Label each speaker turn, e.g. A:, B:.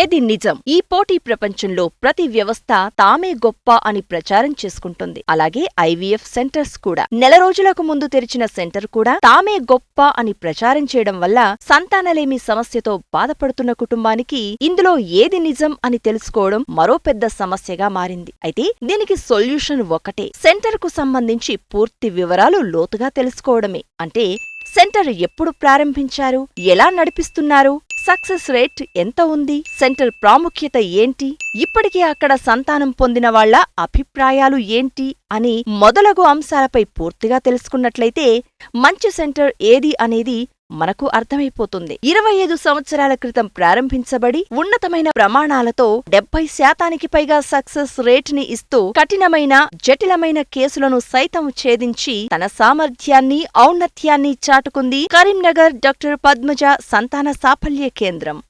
A: ఏది నిజం? ఈ పోటీ ప్రపంచంలో ప్రతి వ్యవస్థ తామే గొప్ప అని ప్రచారం చేసుకుంటుంది. అలాగే ఐవీఎఫ్ సెంటర్స్ కూడా. నెల రోజులకు ముందు తెరిచిన సెంటర్ కూడా తామే గొప్ప అని ప్రచారం చేయడం వల్ల సంతానలేమి సమస్యతో బాధపడుతున్న కుటుంబానికి ఇందులో ఏది నిజం అని తెలుసుకోవడం మరో పెద్ద సమస్యగా మారింది. అయితే దీనికి సొల్యూషన్ ఒకటే. సెంటర్కు సంబంధించి పూర్తి వివరాలు లోతుగా తెలుసుకోవడమే. అంటే సెంటర్ ఎప్పుడు ప్రారంభించారు? ఎలా నడిపిస్తున్నారు? సక్సెస్ రేట్ ఎంత ఉంది? సెంటర్ ప్రాముఖ్యత ఏంటి? ఇప్పటికే అక్కడ సంతానం పొందిన వాళ్ళ అభిప్రాయాలు ఏంటి? అని మొదలగు అంశాలపై పూర్తిగా తెలుసుకున్నట్లయితే మంచి సెంటర్ ఏది అనేది మనకు అర్థమైపోతుంది. ఇరవై ఐదు సంవత్సరాల క్రితం ప్రారంభించబడి ఉన్నతమైన ప్రమాణాలతో డెబ్బై శాతానికి పైగా సక్సెస్ రేట్ని ఇస్తూ కఠినమైన జటిలమైన కేసులను సైతం ఛేదించి తన సామర్థ్యాన్ని ఔన్నత్యాన్ని చాటుకుంది కరీంనగర్ డాక్టర్ పద్మజ సంతాన సాఫల్య కేంద్రం.